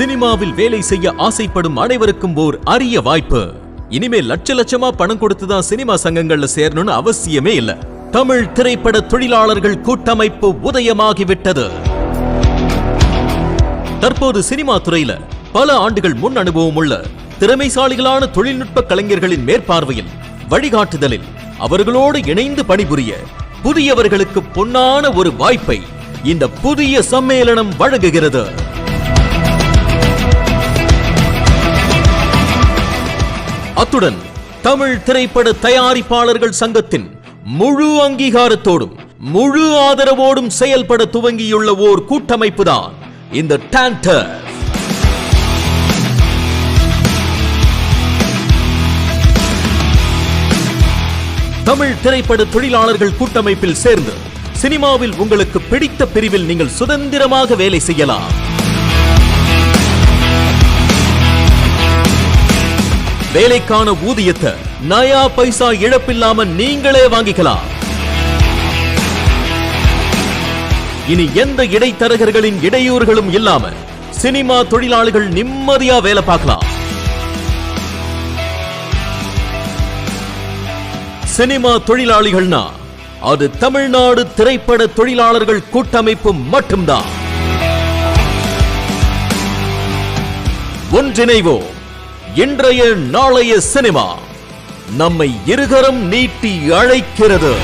சினிமாவில் வேலை செய்ய ஆசைப்படும் அனைவருக்கும் ஓர் அரிய வாய்ப்பு. இனிமே லட்ச லட்சமா பணம் கொடுத்துதான் சினிமா சங்கங்கள்ல சேரணும்னு அவசியமே இல்ல. தமிழ் திரைப்பட தொழிலாளர்கள் கூட்டமைப்பு உதயமாகிவிட்டது. தற்போது சினிமா துறையில பல ஆண்டுகள் முன் அனுபவம் உள்ள திறமைசாலிகளான தொழில்நுட்ப கலைஞர்களின் மேற்பார்வையில் வழிகாட்டுதலில் அவர்களோடு இணைந்து பணிபுரிய புதியவர்களுக்கு பொன்னான ஒரு வாய்ப்பை இந்த புதிய சம்மேளனம் வழங்குகிறது. அத்துடன் தமிழ் திரைப்பட தயாரிப்பாளர்கள் சங்கத்தின் முழு அங்கீகாரத்தோடும் முழு ஆதரவோடும் செயல்பட துவங்கியுள்ள ஓர் கூட்டமைப்பு தான் இந்த டான்டர் தமிழ் திரைப்பட தொழிலாளர்கள் கூட்டமைப்பில் சேர்ந்து சினிமாவில் உங்களுக்கு பிடித்த பிரிவில் நீங்கள் சுதந்திரமாக வேலை செய்யலாம். வேலைக்கான ஊதியத்தை நயா பைசா இழப்பில்லாம நீங்களே வாங்கிக்கலாம். இனி எந்த இடைத்தரகர்களின் இடையூறுகளும் இல்லாம சினிமா தொழிலாளிகள் நிம்மதியா வேலை பார்க்கலாம். சினிமா தொழிலாளிகள்னா அது தமிழ்நாடு திரைப்பட தொழிலாளர்கள் கூட்டமைப்பு மட்டும்தான். ஒன்றிணைவோம். இன்றைய நாளைய சினிமா நம்மை இருகரம் நீட்டி அழைக்கிறது.